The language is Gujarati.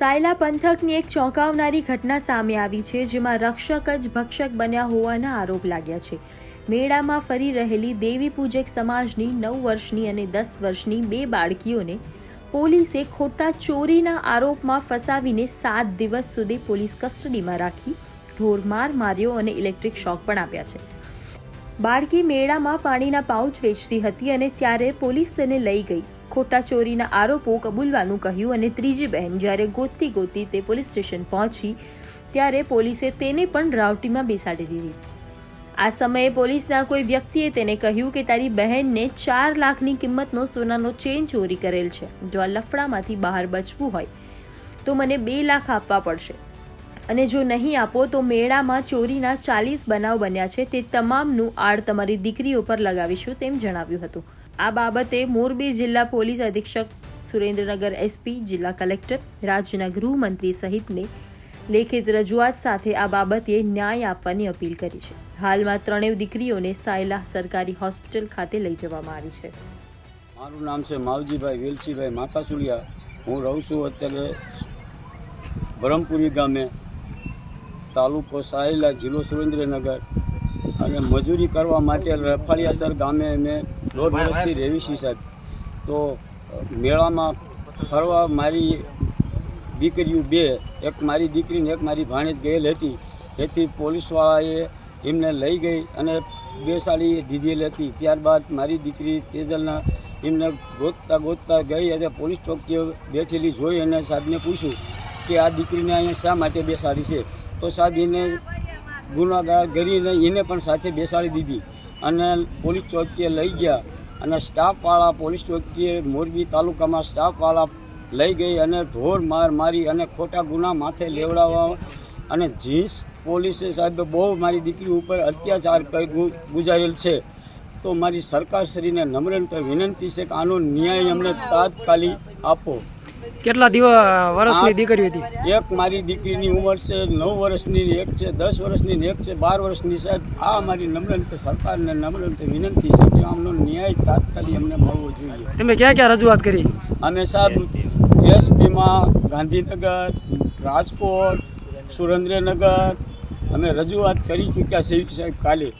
સાયલા પંથકની એક ચોંકાવનારી ઘટના સામે આવી છે, જેમાં રક્ષક જ ભક્ષક બન્યા હોવાના આરોપ લાગ્યા છે. મેળામાં ફરી રહેલી દેવી પૂજક સમાજની નવ વર્ષની અને દસ વર્ષની બે બાળકીઓને પોલીસે ખોટા ચોરીના આરોપમાં ફસાવીને સાત દિવસ સુધી પોલીસ કસ્ટડીમાં રાખી ઢોરમાર માર્યો અને ઇલેક્ટ્રિક શોક પણ આપ્યા છે. બાળકી મેળામાં પાણીના પાઉચ વેચતી હતી અને ત્યારે પોલીસ તેને લઈ ગઈ. ખોટા ચોરીના આરોપો કબૂલવાનું કહ્યું અને ત્રીજી બહેન જ્યારે ગોતતી ગોતી તે પોલીસ સ્ટેશન પહોંચી, ત્યારે પોલીસે તેને પણ રાવટીમાં બેસાડી દીધી. આ સમયે પોલીસના કોઈ વ્યક્તિએ તેને કહ્યું કે તારી બહેનને ચાર લાખની કિંમતનો સોનાનો ચેન ચોરી કરેલ છે, જો આ લફડામાંથી બહાર બચવું હોય, તો મને બે લાખ આપવા પડશે. અને જો નહીં આપો, તો મેળામાં ચોરીના ચાલીસ બનાવ બન્યા છે, તે તમામનું આડ તમારી દીકરીઓ પર લગાવીશું તેમ જણાવ્યું હતું. આ બાબતે મોરબી જિલ્લા પોલીસ અધિક્ષક સુરેન્દ્રનગર એસપી જિલ્લા કલેક્ટર, રાજ્યના ગૃહમંત્રી સહિતને લેખિત રજૂઆત સાથે આ બાબતે ન્યાય આપવાની અપીલ કરી છે. હાલમાં ત્રણેય દીકરીઓને સાયલા સરકારી હોસ્પિટલ ખાતે લઈ જવામાં આવી છે. મારું નામ છે માવજીભાઈ વેલસીભાઈ માતાસુલિયા હું રહું છું અત્યારે બ્રહ્મપુરી ગામે, તાલુકો સાયલા, જિલ્લો સુરેન્દ્રનગર. અને મજૂરી કરવા માટે રફાળિયાસર ગામે અમે દોઢ વર્ષથી રહેવી છીએ સાહેબ. તો મેળામાં ફરવા મારી દીકરીઓ બે એક મારી દીકરીને એક મારી ભાણેજ ગયેલ હતી. તેથી પોલીસવાળાએ એમને લઈ ગઈ અને બેસાડી દીધેલ હતી. ત્યારબાદ મારી દીકરી તેજલના એમને ગોતતા ગોતતા ગઈ અને પોલીસ ચોકીએ બેઠેલી જોઈ અને સાહેબને પૂછ્યું કે આ દીકરીને અહીંયા શા માટે બેસાડી છે? તો સાહેબ એને ગુનાગાર કરીને એને પણ સાથે બેસાડી દીધી. અને પોલીસ ચોકીએ લઈ ગયા અને સ્ટાફવાળા પોલીસ ચોકીએ મોરબી તાલુકામાં સ્ટાફવાળા લઈ ગઈ અને ઢોર માર મારી અને ખોટા ગુના માથે લેવડાવવા અને જીન્સ પોલીસે સાહેબ બહુ મારી દીકરી ઉપર અત્યાચાર કરી ગુજારેલ છે. તો મારી સરકારશ્રીને નમ્ર વિનંતી છે કે આનો ન્યાય અમને તાત્કાલિક આપો. કેટલા દિવસ વર્ષની દીકરી હતી? એક મારી દીકરીની ઉંમર છે નવ વર્ષની એક છે દસ વર્ષની એક છે બાર વર્ષની સાહેબ આ અમારી નમ્રંત સરકારને નમ્રંત વિનંતી છે કે આમનો ન્યાય તાત્કાલિક અમને મળવો જોઈએ. તમે ક્યાં ક્યાં રજૂઆત કરી? અમે સાહેબ એસપીમાં ગાંધીનગર રાજકોટ સુરેન્દ્રનગર અમે રજૂઆત કરી ચૂક્યા છે સાહેબ કાલે.